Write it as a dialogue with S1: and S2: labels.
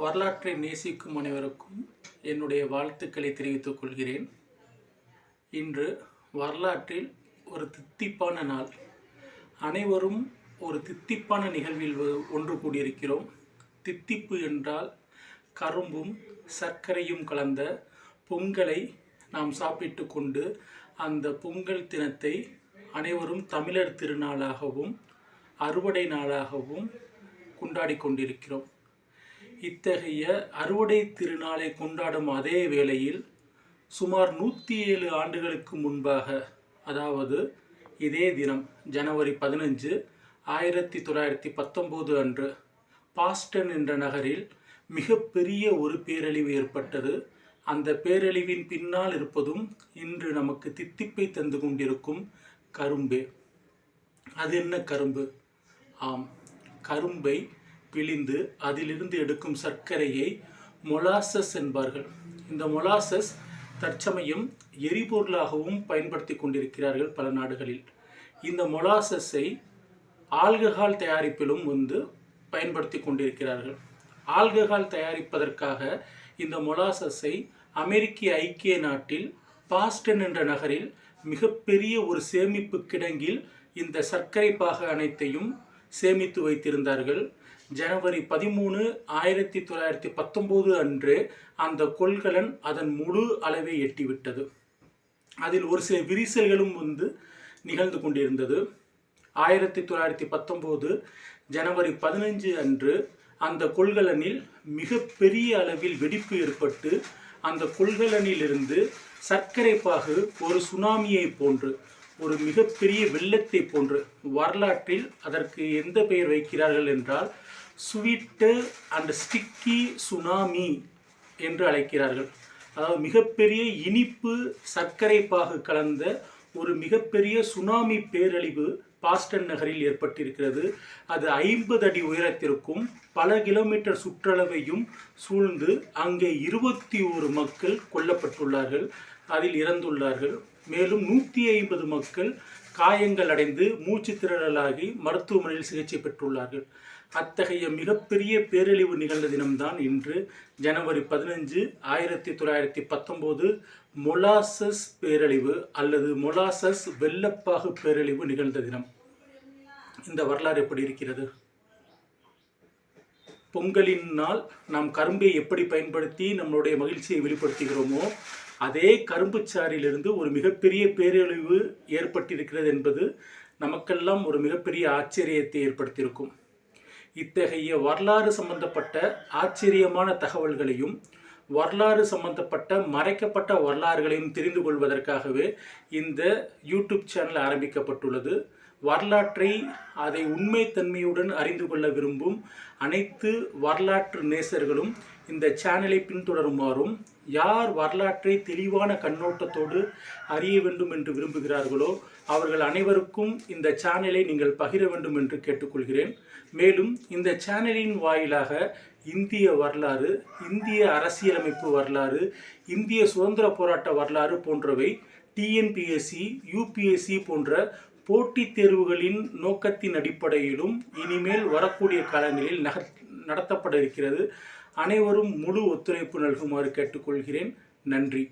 S1: வரலாற்றை நேசிக்கும் அனைவருக்கும் என்னுடைய வாழ்த்துக்களை தெரிவித்துக் கொள்கிறேன். இன்று வரலாற்றில் ஒரு தித்திப்பான நாள். அனைவரும் ஒரு தித்திப்பான நிகழ்வில் ஒன்று கூடியிருக்கிறோம். தித்திப்பு என்றால் கரும்பும் சர்க்கரையும் கலந்த பொங்கலை நாம் சாப்பிட்டு கொண்டு அந்த பொங்கல் தினத்தை அனைவரும் தமிழர் திருநாளாகவும் அறுவடை நாளாகவும் கொண்டாடி கொண்டிருக்கிறோம். இத்தகைய அறுவடை திருநாளை கொண்டாடும் அதே வேளையில் சுமார் நூற்றி ஏழு ஆண்டுகளுக்கு முன்பாக அதாவது இதே தினம் ஜனவரி பதினஞ்சு ஆயிரத்தி தொள்ளாயிரத்தி பத்தொம்போது அன்று பாஸ்டன் என்ற நகரில் மிகப்பெரிய ஒரு பேரழிவு ஏற்பட்டது. அந்த பேரழிவின் பின்னால் இருப்பதும் இன்று நமக்கு தித்திப்பை தந்து கொண்டிருக்கும் கரும்பே. அது என்ன கரும்பு? ஆம் கரும்பை பிழிந்து அதிலிருந்து எடுக்கும் சர்க்கரையை மொலாசஸ் என்பார்கள். இந்த மொலாசஸ் தற்சமயம் எரிபொருளாகவும் பயன்படுத்தி கொண்டிருக்கிறார்கள் பல நாடுகளில். இந்த மொலாசஸை ஆல்கஹால் தயாரிப்பிலும் வந்து பயன்படுத்தி கொண்டிருக்கிறார்கள். ஆல்கஹால் தயாரிப்பதற்காக இந்த மொலாசஸை அமெரிக்க ஐக்கிய நாட்டில் பாஸ்டன் என்ற நகரில் மிகப்பெரிய ஒரு சேமிப்பு கிடங்கில் இந்த சர்க்கரை பாக அனைத்தையும் சேமித்து வைத்திருந்தார்கள். ஜனவரி பதிமூணு ஆயிரத்தி தொள்ளாயிரத்தி பத்தொம்போது அன்று அந்த கொள்கலன் அதன் முழு அளவை எட்டிவிட்டது. அதில் ஒரு சில விரிசல்களும் வந்து நிகழ்ந்து கொண்டிருந்தது. ஆயிரத்தி தொள்ளாயிரத்தி பத்தொம்போது ஜனவரி பதினஞ்சு அன்று அந்த கொள்கலனில் மிக பெரிய அளவில் வெடிப்பு ஏற்பட்டு அந்த கொள்கலனிலிருந்து சர்க்கரை பாகு ஒரு சுனாமியை போன்று ஒரு மிகப்பெரிய வெள்ளத்தை போன்று வரலாற்றில் அதற்கு எந்த பெயர் வைக்கிறார்கள் என்றால் ஸ்வீட்டு அண்ட் ஸ்டிக்கி சுனாமி என்று அழைக்கிறார்கள். அதாவது மிகப்பெரிய இனிப்பு சர்க்கரை பாகு கலந்த ஒரு மிகப்பெரிய சுனாமி பேரழிவு பாஸ்டன் நகரில் ஏற்பட்டிருக்கிறது. அது ஐம்பது அடி உயரத்திற்கும் பல கிலோமீட்டர் சுற்றளவையும் சூழ்ந்து அங்கே இருபத்தி ஒரு மக்கள் கொல்லப்பட்டுள்ளார்கள். அதில் இறந்துள்ளார்கள். மேலும் நூற்றி ஐம்பது மக்கள் காயங்கள் அடைந்து மூச்சு திரளாகி மருத்துவமனையில் சிகிச்சை பெற்றுள்ளார்கள். அத்தகைய மிகப்பெரிய பேரழிவு நிகழ்ந்த தினம்தான் இன்று ஜனவரி பதினஞ்சு ஆயிரத்தி தொள்ளாயிரத்தி பத்தொம்போது மொலாசஸ் பேரழிவு அல்லது மொலாசஸ் வெள்ளப்பாகு பேரழிவு நிகழ்ந்த தினம். இந்த வரலாறு எப்படி இருக்கிறது? பொங்கலின் நாள் நாம் கரும்பை எப்படி பயன்படுத்தி நம்மளுடைய மகிழ்ச்சியை வெளிப்படுத்துகிறோமோ அதே கரும்புச்சாறிலிருந்து ஒரு மிகப்பெரிய பேரழிவு ஏற்பட்டிருக்கிறது என்பது நமக்கெல்லாம் ஒரு மிகப்பெரிய ஆச்சரியத்தை ஏற்படுத்தியிருக்கும். இத்தகைய வரலாறு சம்பந்தப்பட்ட ஆச்சரியமான தகவல்களையும் வரலாறு சம்பந்தப்பட்ட மறைக்கப்பட்ட வரலாறுகளையும் தெரிந்து கொள்வதற்காகவே இந்த யூடியூப் சேனல் ஆரம்பிக்கப்பட்டுள்ளது. வரலாற்றை அதை உண்மைத்தன்மையுடன் அறிந்து கொள்ள விரும்பும் அனைத்து வரலாற்று நேசர்களும் இந்த சேனலை பின்தொடருமாறும் யார் வரலாற்றை தெளிவான கண்ணோட்டத்தோடு அறிய வேண்டும் என்று விரும்புகிறார்களோ அவர்கள் அனைவருக்கும் இந்த சேனலை நீங்கள் பகிர வேண்டும் என்று கேட்டுக்கொள்கிறேன். மேலும் இந்த சேனலின் வாயிலாக இந்திய வரலாறு இந்திய அரசியலமைப்பு வரலாறு இந்திய சுதந்திர போராட்ட வரலாறு போன்றவை டிஎன்பிஎஸ்சி யூபிஎஸ்சி போன்ற போட்டித் தேர்வுகளின் நோக்கத்தின் அடிப்படையிலும் இனிமேல் வரக்கூடிய காலங்களில் நகர் நடத்தப்பட இருக்கிறது. அனைவரும் முழு ஒத்துழைப்பு நல்குமாறு கேட்டுக்கொள்கிறேன். நன்றி.